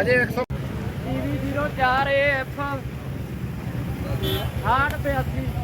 ਅਜੇ 100 TV04 AF 882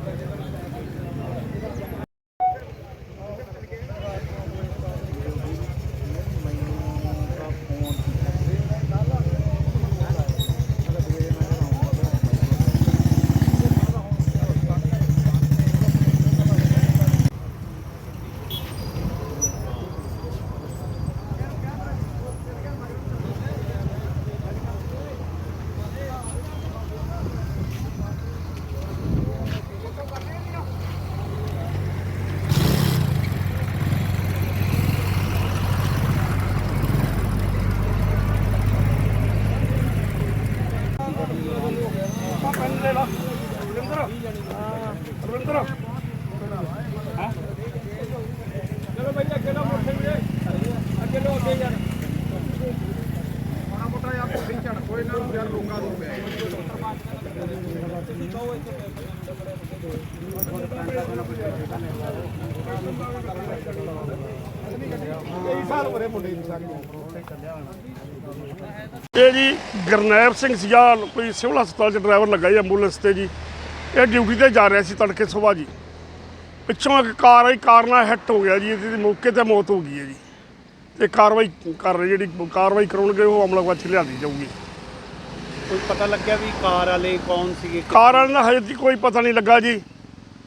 ਚਲੋ ਭਾਈ ਅੱਗੇ ਲੋ ਮੋਟੇ ਵੀਰੇ ਅੱਗੇ ਲੋ ਅੱਗੇ ਯਾਰ ਮਾੜਾ ਮੋਟਾ ਯਾਰ ਕੋਈ ਝੜ ਕੋਈ ਨਾ ਯਾਰ ਰੋਂਗਾ ਦੋ ਪਿਆ ਕਈ ਸਾਲ ਬਰੇ ਮੁੰਡੇ ਦੀ ਸਾਰੀ ਇਹ ਜੀ ਗਰਨੈਬ ਸਿੰਘ ਸੀਗਾ ਕੋਈ ਸਿਵਲ ਹਸਪਤਾਲ 'ਚ ਡਰਾਈਵਰ ਲੱਗਾ ਜੀ ਐਂਬੂਲੈਂਸ ਤੇ ਜੀ। ਇਹ ਡਿਊਟੀ ਤੇ ਜਾ ਰਿਹਾ ਸੀ ਤੜਕੇ ਸੁਬਾਹ ਜੀ। ਪਿੱਛੋਂ ਇੱਕ ਕਾਰ ਆਈ, ਕਾਰ ਨਾਲ ਹਿੱਟ ਹੋ ਗਿਆ ਜੀ, ਇਹਦੀ ਮੌਕੇ ਤੇ ਮੌਤ ਹੋ ਗਈ ਹੈ ਜੀ। ਤੇ ਕਾਰਵਾਈ ਕਰ ਰਹੀ, ਜਿਹੜੀ ਕਾਰਵਾਈ ਕਰਾਉਣਗੇ, ਉਹ ਅਮਲਾ ਵਿੱਚ ਲਿਆਂਦੀ ਜਾਊਗੀ। ਕੋਈ ਪਤਾ ਲੱਗਿਆ ਵੀ ਕਾਰ ਵਾਲੇ ਕੌਣ ਸੀਗੇ? ਕਾਰ ਵਾਲੇ ਦਾ ਹਜੇ ਤੱਕ ਕੋਈ ਪਤਾ ਨਹੀਂ ਲੱਗਾ ਜੀ।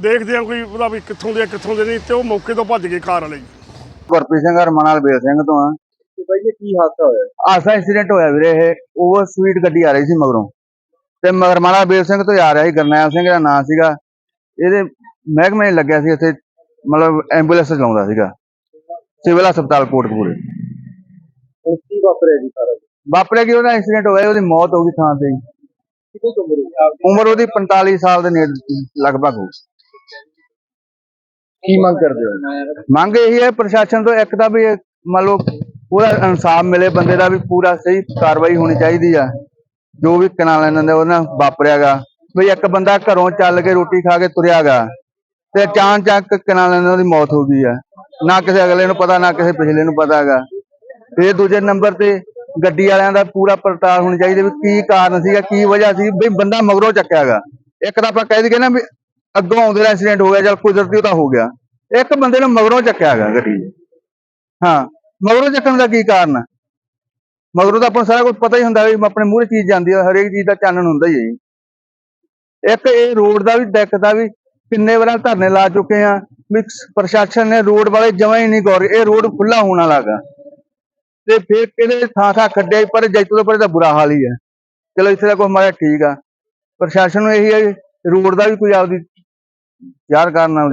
ਦੇਖਦੇ ਆ ਕੋਈ ਉਹਦਾ ਵੀ ਕਿੱਥੋਂ ਦੇ ਆ, ਕਿੱਥੋਂ ਦੇ ਨਹੀਂ ਤੇ ਉਹ ਮੌਕੇ ਤੋਂ ਭੱਜ ਗਏ ਕਾਰ ਵਾਲੇ ਜੀ। ਗੁਰਪ੍ਰੀਤ ਸਿੰਘ ਹਰਮਨ ਬੇਲ ਸਿੰਘ ਤੋਂ ਆ। ਤੇ ਬਾਈ ਇਹ ਕੀ ਹਾਦਸਾ ਹੋਇਆ? ਆਸਾ ਇੰਸੀਡੈਂਟ ਹੋਇਆ ਵੀਰੇ ਇਹ ਓਵਰ ਸਪੀਡ ਗੱਡੀ ਆ ਰਹੀ ਸੀ ਮਗਰੋਂ। ਤੇ ਮਗਰ ਮਾਲਾ ਬੇਲ ਸਿੰਘ ਤੋਂ ਆ ਰਿਹਾ ਸੀ ਗਰਨੈਲ ਸਿੰਘ ਦਾ ਨਾਂ ਸੀਗਾ। ਇਹਦੇ ਮਹਿਕਮੇ ਲੱਗਿਆ ਸੀ ਇੱਥੇ ਮਤਲਬ ਐਂਬੂਲੈਂਸ ਚਲਾਉਂਦਾ ਸੀਗਾ। ਸਿਵਲ ਹਸਪਤਾਲ ਕੋਟਕਪੂਰੇ। ਹੁਣ ਕੀ ਵਾਪਰਿਆ ਜੀ ਸਾਰਾ ਵਾਪਰਿਆ ਕਿ ਉਹਦਾ ਐਕਸੀਡੈਂਟ ਹੋਇਆ ਉਹਦੀ ਮੌਤ ਹੋ ਗਈ ਥਾਂ ਤੇ ਹੀ। ਉਮਰ ਉਹਦੀ 45 ਸਾਲ ਦੇ ਨੇੜੇ ਲਗਭਗ। ਹੋ ਕੀ ਮੰਗ ਕਰਦੇ ਹੋ? ਮੰਗ ਇਹੀ ਹੈ ਪ੍ਰਸ਼ਾਸਨ ਤੋਂ ਇੱਕ ਤਾਂ ਵੀ ਇਹ ਮੰਨ ਲਓ ਪੂਰਾ ਇਨਸਾਫ ਮਿਲੇ ਬੰਦੇ ਦਾ ਵੀ ਪੂਰਾ ਸਹੀ ਕਾਰਵਾਈ ਹੋਣੀ ਚਾਹੀਦੀ ਆ। ਜੋ ਵੀ ਕਨਾਲ ਇਹਨਾਂ ਦਾ ਉਹਨਾਂ ਵਾਪਰਿਆਗਾ। ਵੀ ਇੱਕ ਬੰਦਾ ਘਰੋਂ ਚੱਲ ਕੇ ਰੋਟੀ ਖਾ ਕੇ ਤੁਰਿਆਗਾ ਤੇ ਅਚਾਨਚੱਕ ਕਨਾਲ ਇਹਨਾਂ ਦੀ ਮੌਤ ਹੋ ਗਈ ਆ। ਨਾ ਕਿਸੇ ਅਗਲੇ ਨੂੰ ਪਤਾ ਨਾ ਕਿਸੇ ਪਿਛਲੇ ਨੂੰ ਪਤਾ ਹੈਗਾ ਤੇ ਦੂਜੇ ਨੰਬਰ ਤੇ ਗੱਡੀ ਵਾਲਿਆਂ ਦਾ ਪੂਰਾ ਪੜਤਾਲ ਹੋਣੀ ਚਾਹੀਦੀ ਵੀ ਕੀ ਕਾਰਨ ਸੀਗਾ, ਕੀ ਵਜ੍ਹਾ ਸੀ, ਵੀ ਬੰਦਾ ਮਗਰੋਂ ਚੱਕਿਆਗਾ ਇੱਕ ਤਾਂ ਆਪਾਂ ਕਹਿ ਦਈਏ ਨਾ ਵੀ ਅੱਗੋਂ ਆਉਂਦੇ ਦਾ ਐਕਸੀਡੈਂਟ ਹੋ ਗਿਆ ਜਾਂ ਕੁਦਰਤੀ ਉਹ ਤਾਂ ਹੋ ਗਿਆ। ਇੱਕ ਬੰਦੇ ਨੂੰ ਮਗਰੋਂ ਚੱਕਿਆ ਹੈਗਾ ਗੱਡੀ ਹਾਂ, ਮਗਰੋਂ ਚੱਕਣ ਦਾ ਕੀ ਕਾਰਨ ਹੈ ਮਗਰੋਂ ਤਾਂ ਆਪਾਂ ਨੂੰ ਸਾਰਾ ਕੁਝ ਪਤਾ ਹੀ ਹੁੰਦਾ ਵੀ ਆਪਣੇ ਮੂਹਰੇ ਚੀਜ਼ ਜਾਂਦੀ ਹੈ ਹਰੇਕ ਚੀਜ਼ ਦਾ ਚਾਨਣ ਹੁੰਦਾ ਹੀ ਹੈ ਜੀ। ਇੱਕ ਇਹ ਰੋਡ ਦਾ ਵੀ, ਡੈਕ ਦਾ ਵੀ ਕਿੰਨੇ ਵਾਰਾਂ ਧਰਨੇ ਲਾ ਚੁੱਕੇ ਆ। ਵੀ ਪ੍ਰਸ਼ਾਸਨ ਨੇ ਰੋਡ ਵਾਲੇ ਜਮਾਂ ਹੀ ਨਹੀਂ ਗੌਰ, ਇਹ ਰੋਡ ਖੁੱਲਾ ਹੋਣ ਵਾਲਾ ਤੇ ਫਿਰ ਕਹਿੰਦੇ ਥਾਂ ਥਾਂ ਖੱਡੇ ਪਰ ਜੈਤੋ ਤੋਂ ਪਰੇ ਤਾਂ ਬੁਰਾ ਹਾਲ ਹੀ ਹੈ। ਚਲੋ ਇੱਥੇ ਦਾ ਕੋਈ ਮਾੜਾ ਠੀਕ ਆ। ਪ੍ਰਸ਼ਾਸਨ ਨੂੰ ਇਹੀ ਹੈ ਵੀ ਰੋਡ ਦਾ ਵੀ ਕੋਈ ਆਪਦੀ ਯਾਰ ਕਰਨਾ